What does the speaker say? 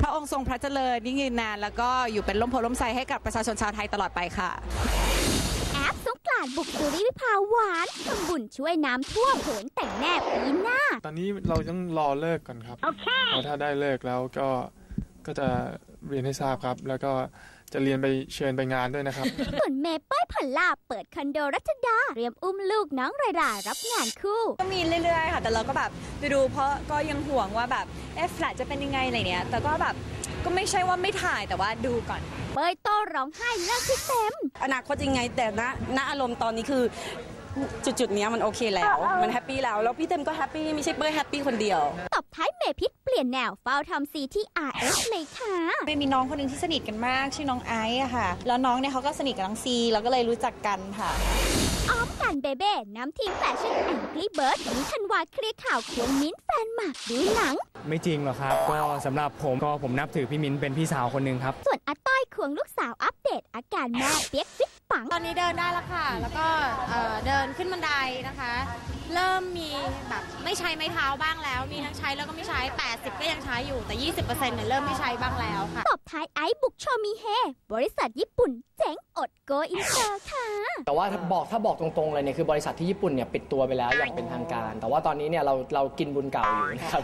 พระองค์ทรงพระเจริญยิ่งยืนนาน แล้วก็อยู่เป็นร่มโพล่มไทรให้กับประชาชนชาวไทยตลอดไปค่ะแอปสงกรานต์บุกสุริวิภาหวานทำบุญช่วยน้ำท่วมโหนแต่งแน่ปีหน้า ตอนนี้เราต้องรอเลิกก่อนครับแล้วถ้าได้เลิกแล้วก็ก็จะเรียนให้ทราบครับ แล้วก็ จะเรียนไปเชิญไปงานด้วยนะครับ ส่วนเมเป้ยผันลาเปิดคอนโดรัชดาเตรียมอุ้มลูกน้องรายรารับงานคู่ ก็มีเรื่อยๆค่ะ แต่เราก็แบบดูดูๆเพราะก็ยังห่วงว่าแบบเอ๊ะแฟลตจะเป็นยังไงอะไรเนี้ยแต่ก็แบบก็ไม่ใช่ว่าไม่ถ่ายแต่ว่าดูก่อน เป้ยโต้ร้องไห้เลิกที่เต็ม อนาคตยังไงแต่ณณอารมณ์ตอนนี้คือ จุดจุดๆเนี้ยมันโอเคแล้ว มันแฮปปี้แล้ว แล้วพี่เต็มก็แฮปปี้ไม่ใช่เป้ยแฮปปี้คนเดียว ตบท้ายเมพิษเปลี่ยนแนวเฝ้าทำซีที่ RS เลยค่ะไม่มีน้องคนหนึ่งที่สนิทกันมาก ชื่อน้องไอซ์อะค่ะ แล้วน้องเนี่ยเขาก็สนิทกับน้องซีเราก็เลยรู้จักกันค่ะอ้อมกันเบเบ้น้ำทีมแฟชั่นแองกี้เบิร์ดมีธันวาเคลียร์ข่าวควงมิ้นท์แฟนหมากดูหนัง ไม่จริงหรอกครับ ก็สำหรับผมก็ผมนับถือพี่มิ้นเป็นพี่สาวคนหนึ่งครับ ส่วนอาต้อยควงลูกสาวอัปเดตอาการแม่เปียกฟิตปังตอ นนี้เดินได้แล้วค่ะ แล้วก็เอ่อเดินขึ้นบันไดนะคะ เริ่มมีแบบไม่ใช้ไม้เท้าบ้างแล้ว มีทั้งใช้แล้วก็ไม่ใช้ 80 ก็ยังใช้อยู่ แต่ 20%เนี่ยเริ่มไม่ใช้บ้างแล้วค่ะ ตบท้ายไอซ์บุกโชว์มีเฮ บริษัทญี่ปุ่น เจ๋งอดโกอินเตอร์ค่ะ แต่ว่าถ้าบอกถ้าบอกตรงๆเลยเนี่ยคือบริษัทที่ญี่ปุ่นเนี่ยปิดตัวไปแล้วอย่างเป็นทางการ แต่ว่าตอนนี้เนี่ยเราเรากินบุญเก่าอยู่นะครับ